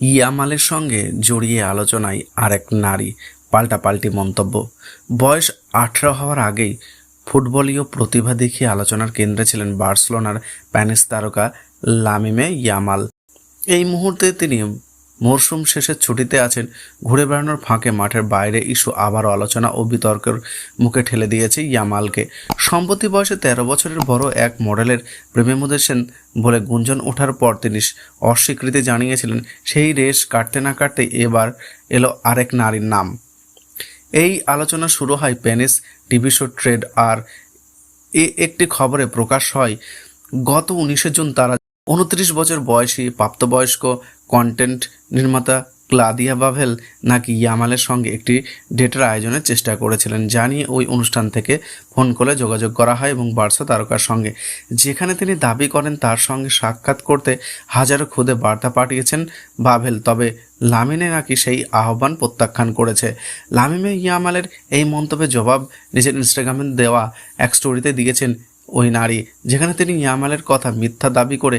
ইয়ামালের সঙ্গে জড়িয়ে আলোচনায় আরেক নারী পাল্টাপাল্টি মন্তব্য। বয়স আঠেরো হওয়ার আগেই ফুটবলীয় প্রতিভা দেখিয়ে আলোচনার কেন্দ্রে ছিলেন বার্সেলোনার প্যানিস তারকা লামিমে ইয়ামাল। এই মুহূর্তে তিনি মরশুম শেষে ছুটিতে আছেন, ঘুরে বেড়ানোর ফাঁকে মাঠের বাইরে ইস্যু আবারও আলোচনা ও বিতর্কের মুখে ঠেলে দিয়েছে ইয়ামালকে। সম্প্রতি বয়সে তেরো বছরের বড় এক মডেলের প্রেমে মধেছেন বলে গুঞ্জন ওঠার পর তিনি অস্বীকৃতি জানিয়েছিলেন, সেই রেশ কাটতে না কাটতে এবার এলো আরেক নারীর নাম। এই আলোচনা শুরু হয় পেনিস টিভি শো ট্রেড আর এ একটি খবরে প্রকাশ হয়, গত উনিশে জুন তারা উনত্রিশ বছর বয়সী প্রাপ্তবয়স্ক কন্টেন্ট নির্মাতা ক্লাদিয়া বাভেল নাকি ইয়ামালের সঙ্গে একটি ডেটের আয়োজনের চেষ্টা করেছিলেন জানিয়ে ওই অনুষ্ঠান থেকে ফোন করে যোগাযোগ করা হয় এবং বার্সা তারকার সঙ্গে। যেখানে তিনি দাবি করেন, তার সঙ্গে সাক্ষাৎ করতে হাজারো খুদে বার্তা পাঠিয়েছেন বাভেল, তবে লামিনে নাকি সেই আহ্বান প্রত্যাখ্যান করেছে। লামিমে ইয়ামালের এই মন্তব্যের জবাব নিজের ইনস্টাগ্রামে দেওয়া এক স্টোরিতে দিয়েছেন ওই নারী, যেখানে তিনি ইয়ামালের কথা মিথ্যা দাবি করে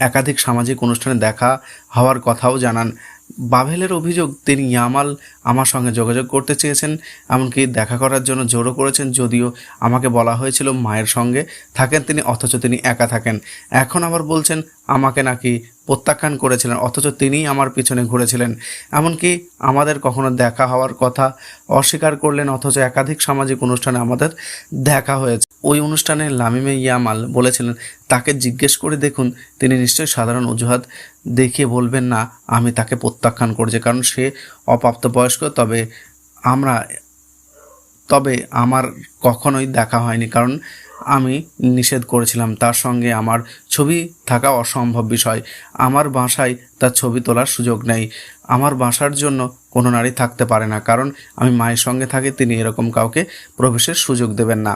একাধিক সামাজিক অনুষ্ঠানে দেখা হওয়ার কথাও জানান। বাভেলের অভিযোগ, তিনি ইয়ামাল আমার সঙ্গে যোগাযোগ করতে চেয়েছেন, এমনকি দেখা করার জন্য জোরও করেছেন, যদিও আমাকে বলা হয়েছিল মায়ের সঙ্গে থাকেন তিনি, অথচ তিনি একা থাকেন। এখন আবার বলছেন, আমাকে নাকি প্রত্যাখ্যান করেছিলেন, অথচ তিনিই আমার পিছনে ঘুরেছিলেন। এমনকি আমাদের কখনো দেখা হওয়ার কথা অস্বীকার করলেন, অথচ একাধিক সামাজিক অনুষ্ঠানে আমাদের দেখা হয়েছে। ওই অনুষ্ঠানে লামিমে ইয়ামাল বলেছিলেন, তাকে জিজ্ঞেস করে দেখুন, তিনি নিশ্চয়ই সাধারণ অজুহাত দেখিয়ে বলবেন না, আমি তাকে প্রত্যাখ্যান করছি, কারণ সে অপ্রাপ্তবয়স্ক, তবে আমরা, তবে আমার কখনোই দেখা হয়নি, কারণ আমি নিষেধ করেছিলাম, তার সঙ্গে আমার ছবি থাকা অসম্ভব বিষয়, আমার বাসায় তার ছবি তোলার সুযোগ নেই, আমার বাসার জন্য কোনো নারী থাকতে পারে না। কারণ আমি মায়ের সঙ্গে থাকি, তিনি এরকম কাউকে প্রবেশের সুযোগ দেবেন না।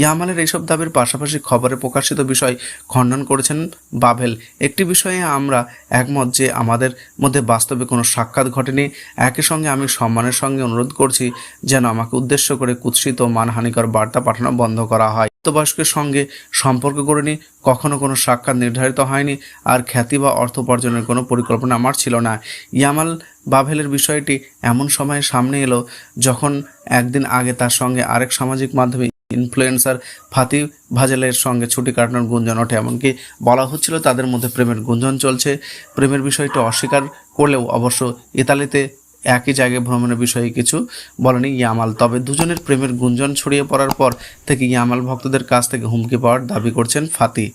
ইয়ামালের এইসব দাবির পাশাপাশি খবরে প্রকাশিত বিষয় খণ্ডন করেছেন বাভেল। একটি বিষয়ে আমরা একমত যে আমাদের মধ্যে বাস্তবে কোনো সাক্ষাৎ ঘটেনি। একই সঙ্গে আমি সম্মানের সঙ্গে অনুরোধ করছি যেন আমাকে উদ্দেশ্য করে কুৎসিত মানহানিকর বার্তা পাঠানো বন্ধ করা হয়। বয়স্কের সঙ্গে সম্পর্ক করিনি, কখনো কোনো সাক্ষাৎ নির্ধারিত হয়নি, আর খ্যাতি বা অর্থ উপার্জনের কোনো পরিকল্পনা আমার ছিল না। ইয়ামাল বাভেলের বিষয়টি এমন সময়ে সামনে এলো যখন একদিন আগে তার সঙ্গে আরেক সামাজিক মাধ্যমে ইনফ্লুয়েন্সার ফাতি ভাজেলের সঙ্গে ছুটি কাটানোর গুঞ্জন ওঠে। এমনকি বলা হচ্ছিল তাদের মধ্যে প্রেমের গুঞ্জন চলছে। প্রেমের বিষয়টি অস্বীকার করলেও অবশ্য ইতালিতে একই জায়গায় ভ্রমণের বিষয়ে কিছু বলেনি ইয়ামাল। তবে দুজনের প্রেমের গুঞ্জন ছড়িয়ে পড়ার পর থেকে ইয়ামাল ভক্তদের কাছ থেকে হুমকি পাওয়ার দাবি করছেন ফাতি।